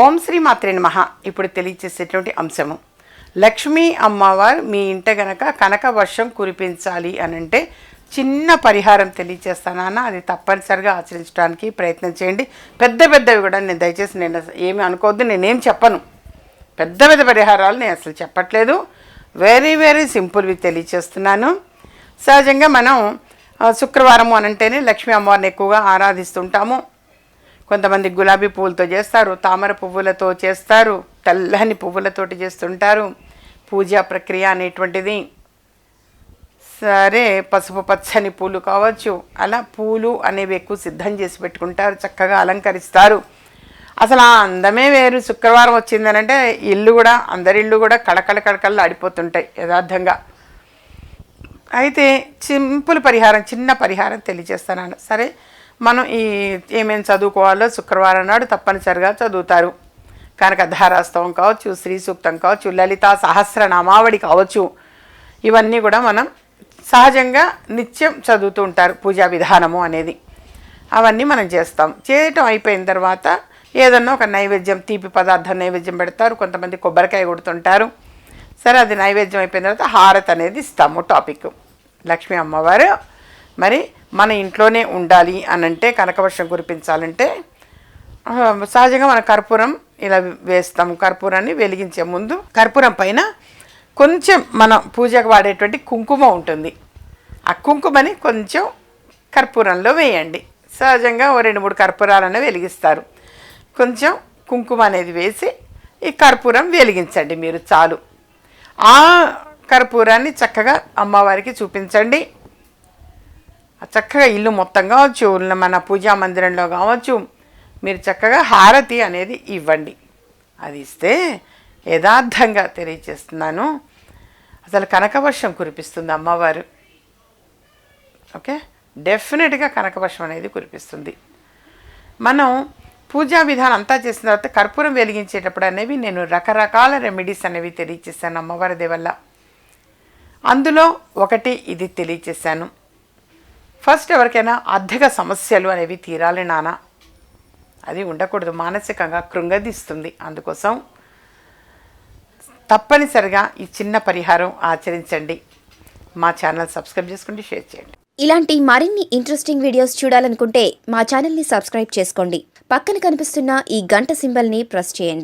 ఓం శ్రీ మాత్రే నమ. ఇప్పుడు తెలియచేసేటువంటి అంశము. లక్ష్మీ అమ్మవారు మీ ఇంట గనక కనక వర్షం కురిపించాలి అని అంటే చిన్న పరిహారం తెలియచేస్తానన్న అది తప్పనిసరిగా ఆచరించడానికి ప్రయత్నం చేయండి. పెద్ద పెద్దవి కూడా నేను దయచేసి నేను ఏమి అనుకోవద్దు నేనేం చెప్పను. పెద్ద పెద్ద పరిహారాలు నేను అసలు చెప్పట్లేదు. వెరీ వెరీ సింపుల్వి తెలియచేస్తున్నాను. సహజంగా మనం శుక్రవారము శుక్రవారం అని అంటేనే లక్ష్మీ అమ్మవారిని ఎక్కువగా ఆరాధిస్తుంటాము. కొంతమంది గులాబీ పువ్వులతో చేస్తారు తామర పువ్వులతో చేస్తారు తెల్లని పువ్వులతోటి చేస్తుంటారు. పూజా ప్రక్రియ అనేటువంటిది. సరే పసుపు పచ్చని పూలు కావచ్చు. అలా పూలు అనేవి ఎక్కువ సిద్ధం చేసి పెట్టుకుంటారు చక్కగా అలంకరిస్తారు. అసలు ఆ అందమే వేరు. శుక్రవారం వచ్చిందనంటే ఇల్లు కూడా అందరి ఇల్లు కూడా కళకళ కళకళ ఆడిపోతుంటాయి యథార్థంగా. అయితే సింపుల్ పరిహారం చిన్న పరిహారం తెలియజేస్తాను. సరే మనం ఈ ఏమేమి చదువుకోవాలో శుక్రవారం నాడు తప్పనిసరిగా చదువుతారు. కనుక ధారాస్తవం కావచ్చు శ్రీ సూక్తం కావచ్చు లలిత సహస్రనామావళి కావచ్చు ఇవన్నీ కూడా మనం సహజంగా నిత్యం చదువుతూ ఉంటారు పూజా విధానము అనేది. అవన్నీ మనం చేస్తాం. చేయటం అయిపోయిన తర్వాత ఏదన్నా ఒక నైవేద్యం తీపి పదార్థం నైవేద్యం పెడతారు కొంతమంది కొబ్బరికాయ కొడుతుంటారు. సరే అది నైవేద్యం అయిపోయిన తర్వాత హారత్ అనేది ఇస్తాము టాపిక్. లక్ష్మీ అమ్మవారు మరి మన ఇంట్లోనే ఉండాలి అని అంటే కనకవర్షం కురిపించాలంటే సహజంగా మన కర్పూరం ఇలా వేస్తాం కర్పూరాన్ని వెలిగించే ముందు కర్పూరం పైన కొంచెం మనం పూజకు వాడేటువంటి కుంకుమ ఉంటుంది. ఆ కుంకుమని కొంచెం కర్పూరంలో వేయండి. సహజంగా ఓ రెండు మూడు కర్పూరాలను వెలిగిస్తారు. కొంచెం కుంకుమ అనేది వేసి ఈ కర్పూరం వెలిగించండి మీరు చాలు. ఆ కర్పూరాన్ని చక్కగా అమ్మవారికి చూపించండి. చక్కగా ఇల్లు మొత్తం కావచ్చు మన పూజా మందిరంలో కావచ్చు మీరు చక్కగా హారతి అనేది ఇవ్వండి. అది ఇస్తే యథార్థంగా తెలియచేస్తున్నాను అసలు కనకవర్షం కురిపిస్తుంది అమ్మవారు. ఓకే? డెఫినెట్గా కనకవర్షం అనేది కురిపిస్తుంది. మనం పూజా విధానం అంతా చేసిన తర్వాత కర్పూరం వెలిగించేటప్పుడు అనేవి నేను రకరకాల రెమెడీస్ అనేవి తెలియచేశాను అమ్మవారి దేవల్ల. అందులో ఒకటి ఇది తెలియచేశాను ఫస్ట్ ఎవరికైనా ఆర్థిక సమస్యలు అనేవి తీరాలి నాన్న అది ఉండకూడదు మానసికంగా కృంగదీస్తుంది. అందుకోసం తప్పనిసరిగా ఈ చిన్న పరిహారం ఆచరించండి. మా ఛానల్ సబ్స్క్రైబ్ చేసుకోండి షేర్ చేయండి. ఇలాంటి మరిన్ని ఇంట్రెస్టింగ్ వీడియోస్ చూడాలనుకుంటే మా ఛానల్ని సబ్స్క్రైబ్ చేసుకోండి. పక్కన కనిపిస్తున్న ఈ గంట సింబల్ని ప్రెస్ చేయండి.